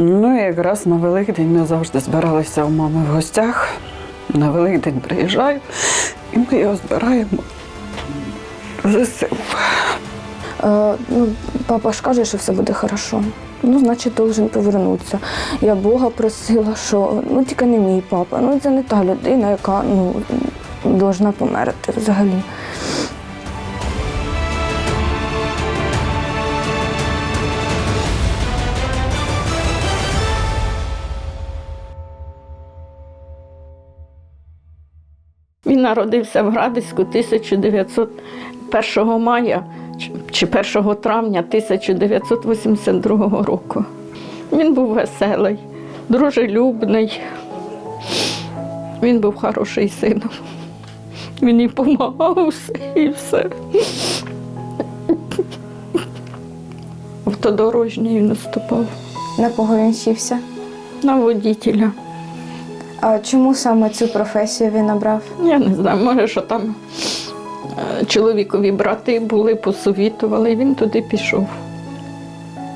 Ну, якраз на Великдень ми завжди збиралися у мами в гостях. На Великдень приїжджаю, і ми його збираємо ЗСУ. Е, ну, папа ж каже, що все буде хорошо. Ну, значить, должен повернутися. Я Бога просила, що ну тільки не мій папа. Ну це не та людина, яка ну, должна померти взагалі. Він народився в Градиську 1901 мая чи- чи 1 травня 1982 року. Він був веселий, дружелюбний. Він був хороший сином. Він їй допомагав і все. Автодорожній він наступав На кого він вчився? на водителя. А чому саме цю професію він обрав? Я не знаю, може, що там е, чоловікові брати були, посовітували, і він туди пішов.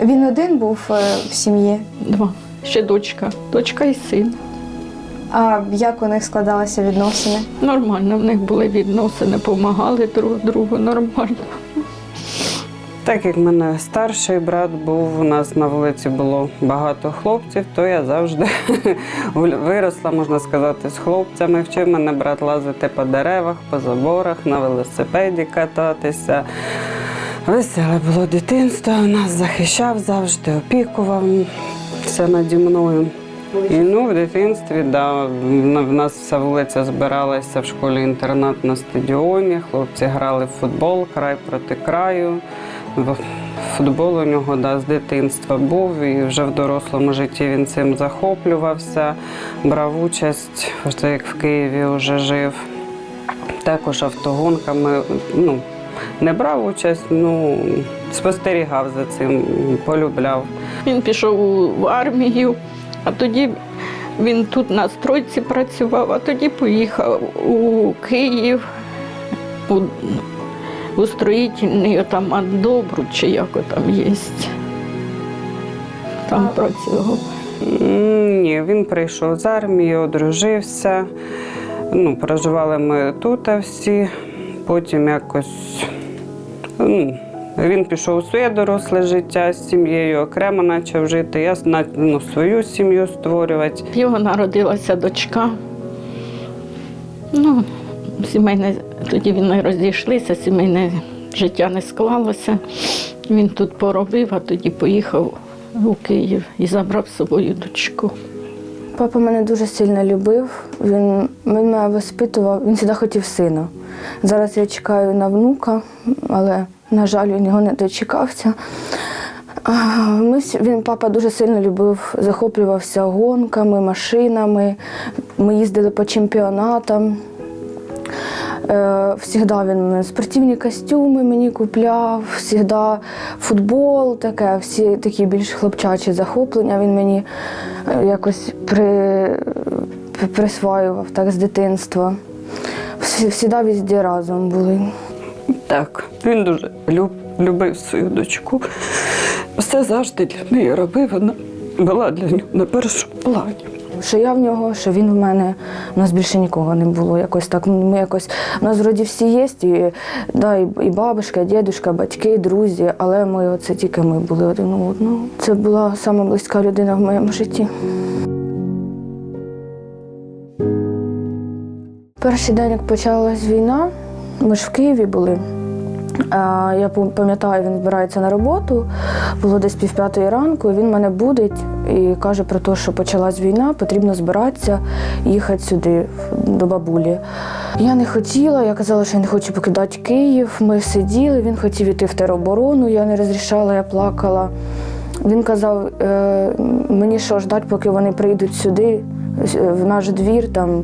Він один був е, в сім'ї. Два. Ще дочка, дочка і син. А як у них складалися відносини? Нормально в них були відносини, допомагали друг другу, нормально. Так як в мене старший брат був, у нас на вулиці було багато хлопців, то я завжди виросла, можна сказати, з хлопцями. Вчив мене брат лазити по деревах, по заборах, на велосипеді кататися. Веселе було дитинство, нас захищав завжди, опікував все наді мною. І ну, в дитинстві, да, в нас вся вулиця збиралася в школі-інтернат на стадіоні. Хлопці грали в футбол, край проти краю. Футбол у нього да, з дитинства був, і вже в дорослому житті він цим захоплювався, брав участь, вже як в Києві вже жив. Також автогонками ну, не брав участь, ну, спостерігав за цим, полюбляв. Він пішов в армію, а тоді він тут на стройці працював, а тоді поїхав у Київ, у строїтельний там Добру, чи як там є. Там працював. Ні, він прийшов з армії, одружився. Ну, проживали ми тут всі. Потім якось ну, він пішов у своє доросле життя з сім'єю, окремо почав жити. Я ну, свою сім'ю створювати. Його народилася дочка. Ну, сімейне, тоді вони розійшлися, сімейне життя не склалося. Він тут поробив, а тоді поїхав у Київ і забрав з собою дочку. Папа мене дуже сильно любив. Він, він мене воспитував, він завжди хотів сина. Зараз я чекаю на внука, але, на жаль, він його не дочекався. Ми, він, папа дуже сильно любив, захоплювався гонками, машинами. Ми їздили по чемпіонатам. Е, Всігда він спортивні костюми мені купляв, всігда футбол, таке, всі такі більш хлопчачі захоплення він мені е, якось при, при- присваював так, з дитинства. Всі, всігда везде разом були. Так, він дуже люб, любив свою дочку. Все завжди для неї робив. Вона була для нього на першому плані. Що я в нього, що він в мене. У нас більше нікого не було. Якось так. Ми якось у нас вроді всі є, і, да, і, і бабушка, і дідусь, батьки, друзі, але ми оце тільки ми були один у одного. Це була сама близька людина в моєму житті. Перший день, як почалась війна, ми ж в Києві були. Я пам'ятаю, він збирається на роботу, було десь пів п'ятої ранку, він мене будить і каже про те, що почалась війна, потрібно збиратися, їхати сюди, до бабулі. Я не хотіла, я казала, що я не хочу покидати Київ. Ми сиділи, він хотів іти в тероборону, я не розрішала, я плакала. Він казав, е, мені що ждати, поки вони прийдуть сюди, в наш двір, там,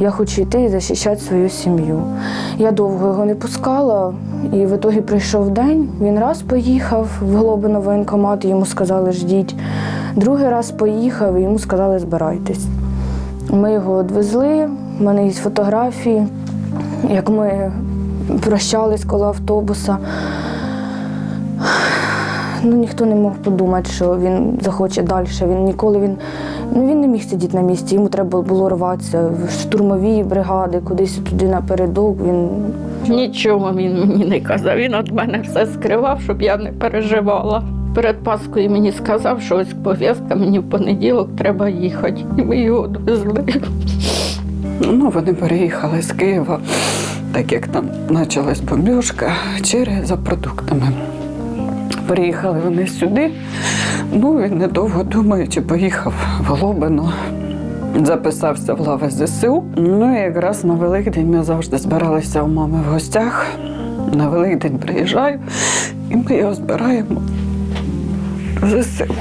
я хочу йти і захищати свою сім'ю. Я довго його не пускала, і в ітогі прийшов день. Він раз поїхав в Глобино воєнкомат, йому сказали, ждіть. Другий раз поїхав, і йому сказали, збирайтесь. Ми його відвезли, в мене є фотографії, як ми прощались коло автобуса. ну, ніхто не мог подумати, що він захоче далі. Він ніколи він, ну, він не міг сидіти на місці. Йому треба було рватися в штурмові бригади, кудись туди напередок. Він Нічого він мені не казав. Він від мене все скривав, щоб я не переживала. Перед Паскою мені сказав, що ось пов'язка, мені в понеділок треба їхати. І ми його відвезли. Ну, вони переїхали з Києва, так як там почалась бомбіжка, через за продуктами. Приїхали вони сюди. Ну, він недовго думаючи, поїхав в Лобино. Записався в лави ЗСУ. Ну і якраз на Великдень ми завжди збиралися у мами в гостях. На Великдень приїжджаю, і ми його збираємо в ЗСУ.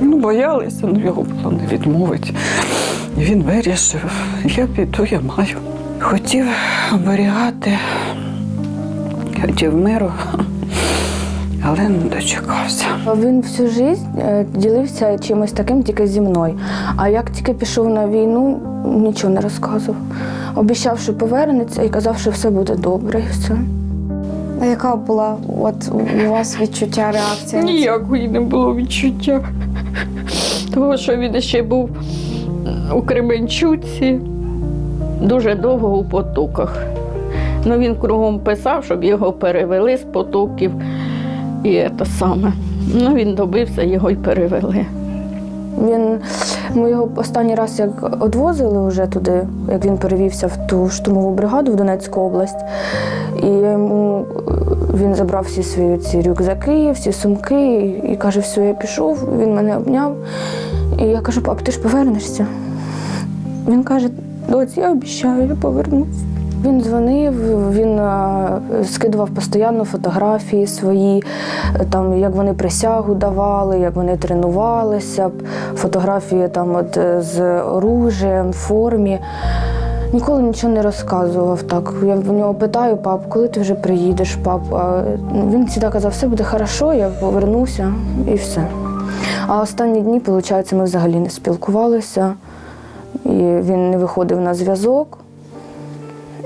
Ну, боялися, ну його було не відмовити. І він вирішив, я піду, я маю. Хотів оберігати, хотів миру, але не дочекався. Він всю життя е, ділився чимось таким тільки зі мною. А як тільки пішов на війну, нічого не розказував. Обіцяв, що повернеться і казав, що все буде добре і все. А яка була от у вас відчуття, реакція? Ніякої не було відчуття. Того, що він ще був у Кременчуці дуже довго у потоках. Ну, він кругом писав, щоб його перевели з потоків. І це саме. Ну, він добився, його й перевели. Він ми його останній раз як одвозили вже туди, як він перевівся в ту штурмову бригаду в Донецьку область. І йому він забрав всі свої ці рюкзаки, всі сумки, і каже, все, я пішов. Він мене обняв. І я кажу, пап, ти ж повернешся. Він каже, доць, я обіцяю, я повернусь. Він дзвонив, він е, скидував постійно фотографії свої, там, як вони присягу давали, як вони тренувалися, фотографії там, от, е, з оружієм, формі. Ніколи нічого не розказував так. Я в нього питаю, пап, коли ти вже приїдеш, пап? А він завжди казав, все буде хорошо, я повернуся і все. А останні дні, виходить, ми взагалі не спілкувалися, і він не виходив на зв'язок.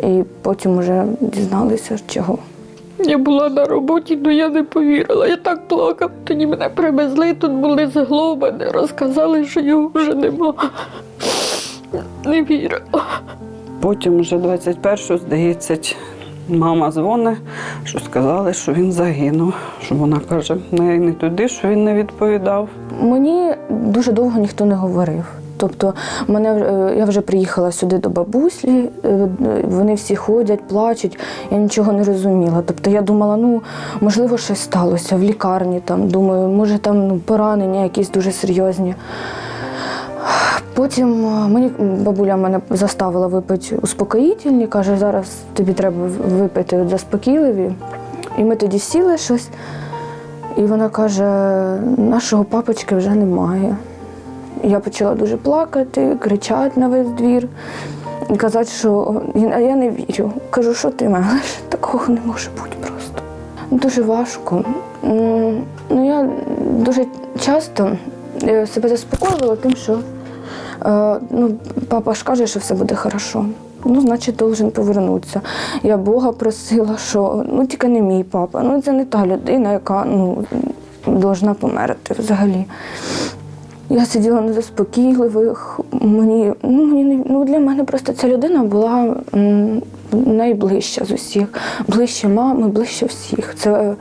І потім вже дізналися, чого. Я була на роботі, але я не повірила. Я так плакала. Тоді мене привезли, тут були зглобані, розказали, що його вже нема. Не вірила. Потім вже 21-го, здається, мама дзвонить, що сказали, що він загинув. Що вона каже, не туди, що він не відповідав. Мені дуже довго ніхто не говорив. Тобто, мене е, я вже приїхала сюди до бабусі, е, вони всі ходять, плачуть, я нічого не розуміла. Тобто я думала, ну можливо, щось сталося в лікарні. Там думаю, може там ну, поранення якісь дуже серйозні. Потім е, мені бабуля мене заставила випити успокоїтельні, каже, зараз тобі треба випити заспокійливі. І ми тоді сіли щось, і вона каже, нашого папочки вже немає. Я почала дуже плакати, кричати на весь двір і казати, що а я не вірю. Кажу, що ти мелеш? Такого не може бути просто. Дуже важко. Ну, я дуже часто е, себе заспокоювала тим, що е, ну, папа ж каже, що все буде хорошо. Ну, значить, должен повернутися. Я Бога просила, що ну тільки не мій папа. Ну це не та людина, яка ну, должна померти взагалі. Я сиділа на заспокійливих. Мені, ну, мені ну, для мене просто ця людина була найближча з усіх. Ближче мами, ближче всіх. Це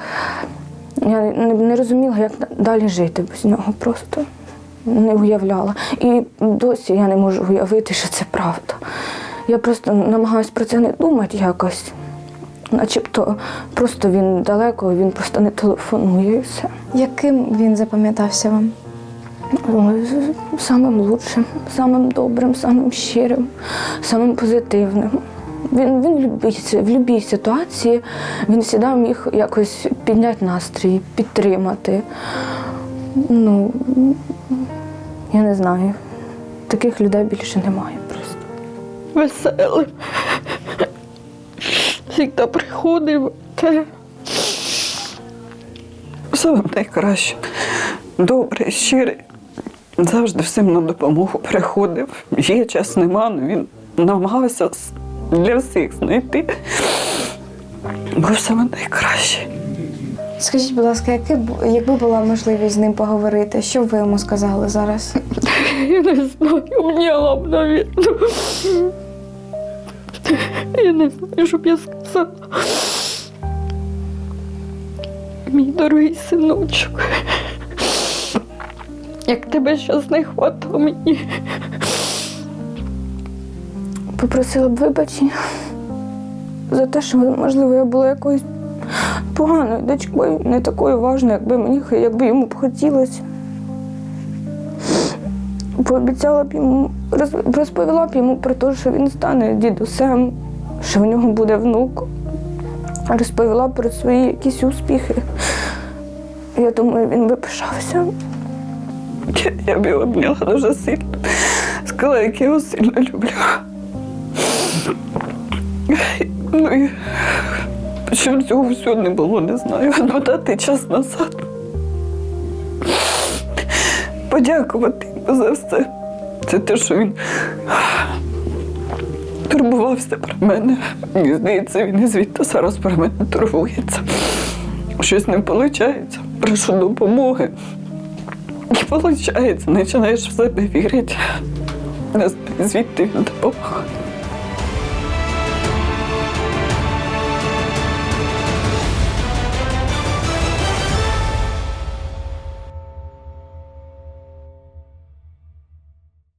я не, не розуміла, як далі жити без нього просто. Не уявляла. І досі я не можу уявити, що це правда. Я просто намагаюся про це не думати якось. Начебто просто він далеко, він просто не телефонує і все. Яким він запам'ятався вам? З- самим лучшим, самим добрим, самим щирим, самим позитивним. Він, він в, будь-якій ситуації він завжди міг якось підняти настрій, підтримати. Ну, я не знаю. Таких людей більше немає просто. Веселим. Завжди приходив. Те. Саме найкраще. Добрий, щирий. Завжди всім на допомогу приходив. Є час, нема, але він намагався для всіх знайти. Був саме найкращий. Скажіть, будь ласка, яке якби була можливість з ним поговорити, що б ви йому сказали зараз? Я не знаю, мені головно видно. Я не знаю, що б я сказала. Мій дорогий синочок. Як тебе щас не хватало мені. Попросила б вибачення за те, що, можливо, я була якоюсь поганою дочкою, не такою важною, якби мені якби йому б хотілося. Пообіцяла б йому, розповіла б йому про те, що він стане дідусем, що в нього буде внук. Розповіла про свої якісь успіхи. Я думаю, він би пишався. Я, б його обняла дуже сильно. Сказала, як я його сильно люблю. Ну і чому цього всього не було, не знаю. Ну, дати час назад. Подякувати йому за все. Це те, що він турбувався про мене. Мені здається, він і звідти зараз про мене турбується. Щось не виходить. Прошу допомоги. Не виходить, починаєш в себе вірити. Звідти він допомагає.